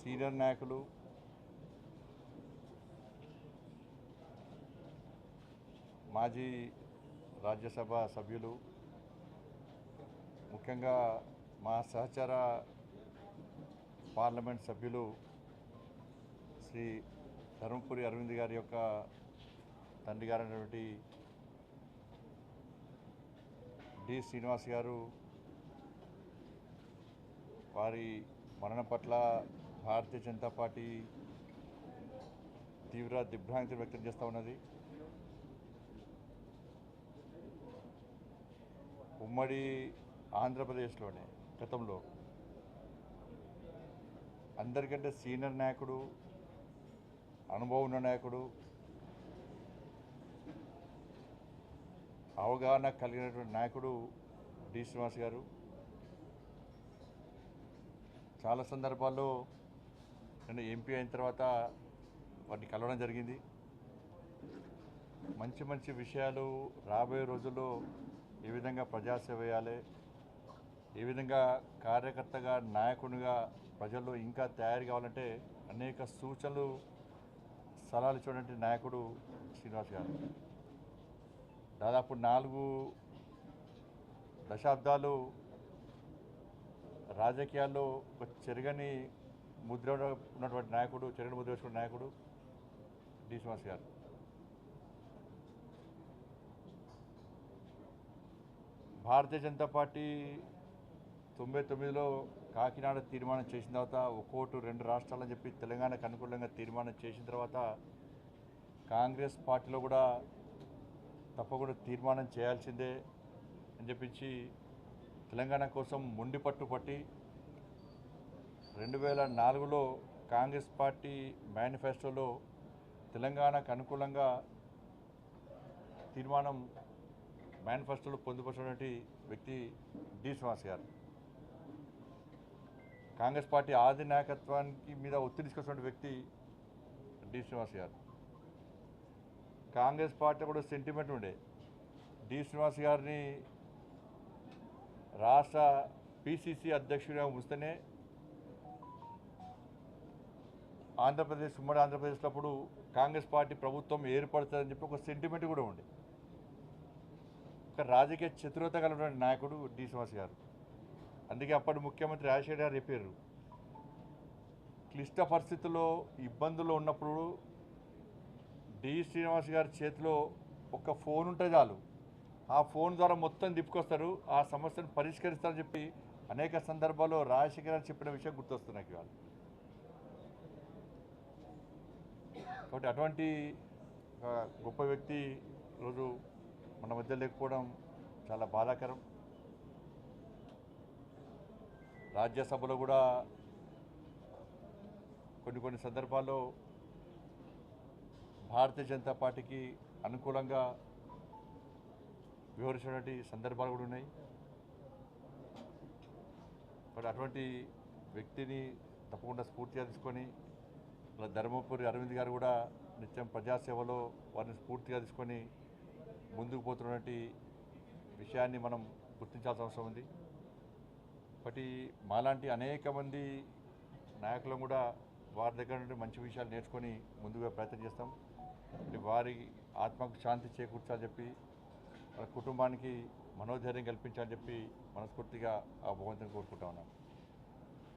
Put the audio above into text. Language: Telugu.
సీనియర్ నాయకులు. మాజీ రాజ్యసభ సభ్యులు. ముఖ్యంగా మా సహచర పార్లమెంట్ సభ్యులు శ్రీ ధర్మపురి అరవింద్ గారి యొక్క తండ్రి గారైనటువంటి డి శ్రీనివాస్ గారు వారి మరణం పట్ల భారతీయ జనతా పార్టీ తీవ్ర దిగ్భ్రాంతి వ్యక్తం చేస్తూ ఉన్నది. ఉమ్మడి ఆంధ్రప్రదేశ్లోనే గతంలో అందరికంటే సీనియర్ నాయకుడు అనుభవం ఉన్న నాయకుడు అవగాహన కలిగినటువంటి నాయకుడు డి శ్రీనివాస్ గారు. చాలా సందర్భాల్లో నేను ఎంపీ అయిన తర్వాత వాటిని కలవడం జరిగింది. మంచి మంచి విషయాలు రాబోయే రోజుల్లో ఏ విధంగా ప్రజాసేవ చేయాలి ఏ విధంగా కార్యకర్తగా నాయకునిగా ప్రజల్లో ఇంకా తయారు కావాలంటే అనేక సూచనలు సలహాలు ఇచ్చినటువంటి నాయకుడు శ్రీనివాస్ గారు. దాదాపు నాలుగు దశాబ్దాలు రాజకీయాల్లో ఒక చెరగని ముద్ర ఉన్నటువంటి నాయకుడు చరణ్ ముద్ర వేసుకున్న నాయకుడు డి శ్రీనివాస్ గారు. భారతీయ జనతా పార్టీ తొంభై తొమ్మిదిలో కాకినాడ తీర్మానం చేసిన తర్వాత ఒక్కోటు రెండు రాష్ట్రాలని చెప్పి తెలంగాణకు అనుకూలంగా తీర్మానం చేసిన తర్వాత కాంగ్రెస్ పార్టీలో కూడా తప్పకుండా తీర్మానం చేయాల్సిందే అని చెప్పించి తెలంగాణ కోసం మొండి పట్టు పట్టి రెండు వేల నాలుగులో కాంగ్రెస్ పార్టీ మేనిఫెస్టోలో తెలంగాణకు అనుకూలంగా తీర్మానం మేనిఫెస్టోలో పొందుపరిచినటువంటి వ్యక్తి డి శ్రీనివాస్ గారు. కాంగ్రెస్ పార్టీ ఆది నాయకత్వానికి మీద ఒత్తిడి తీసుకొచ్చినటువంటి వ్యక్తి డి శ్రీనివాస్ గారు. కాంగ్రెస్ పార్టీ కూడా సెంటిమెంట్ ఉండే. డి శ్రీనివాస్ గారిని రాష్ట్ర పిసిసి అధ్యక్షుడిగా ఉంచితేనే ఆంధ్రప్రదేశ్ ఉమ్మడి ఆంధ్రప్రదేశ్లో అప్పుడు కాంగ్రెస్ పార్టీ ప్రభుత్వం ఏర్పడుతుందని చెప్పి ఒక సెంటిమెంట్ కూడా ఉంది ఒక రాజకీయ చతురత కలిగినటువంటి నాయకుడు డి. శ్రీనివాస్ గారు. అందుకే అప్పటి ముఖ్యమంత్రి రాజశేఖర్ గారు చెప్పారు. క్లిష్ట పరిస్థితుల్లో ఇబ్బందుల్లో ఉన్నప్పుడు డి. శ్రీనివాస్ గారి చేతిలో ఒక ఫోన్ ఉంటే చాలు. ఆ ఫోన్ ద్వారా మొత్తం తిప్పుకొస్తారు. ఆ సమస్యను పరిష్కరిస్తారని చెప్పి అనేక సందర్భాల్లో రాజశేఖర్ గారు చెప్పిన విషయం గుర్తొస్తున్నాయి వాళ్ళు కాబట్టి అటువంటి ఒక గొప్ప వ్యక్తి ఈరోజు మన మధ్య లేకపోవడం చాలా బాధాకరం. రాజ్యసభలో కూడా కొన్ని కొన్ని సందర్భాల్లో భారతీయ జనతా పార్టీకి అనుకూలంగా వివరించినటువంటి సందర్భాలు కూడా ఉన్నాయి. మరి అటువంటి వ్యక్తిని తప్పకుండా స్ఫూర్తిగా తీసుకొని అలా ధర్మపురి అరవింద్ గారు కూడా నిత్యం ప్రజాసేవలో వారిని స్ఫూర్తిగా తీసుకొని ముందుకు పోతున్నటువంటి విషయాన్ని మనం గుర్తించాల్సిన అవసరం ఉంది. ఒకటి మాలాంటి అనేక మంది నాయకులను కూడా వారి దగ్గర నుండి మంచి విషయాలు నేర్చుకొని ముందుగా ప్రయత్నం చేస్తాం. వారి ఆత్మకు శాంతి చేకూర్చాలని చెప్పి మన కుటుంబానికి మనోధైర్యం కల్పించాలని చెప్పి మనస్ఫూర్తిగా ఆ భగవంతుని కోరుకుంటా ఉన్నాం.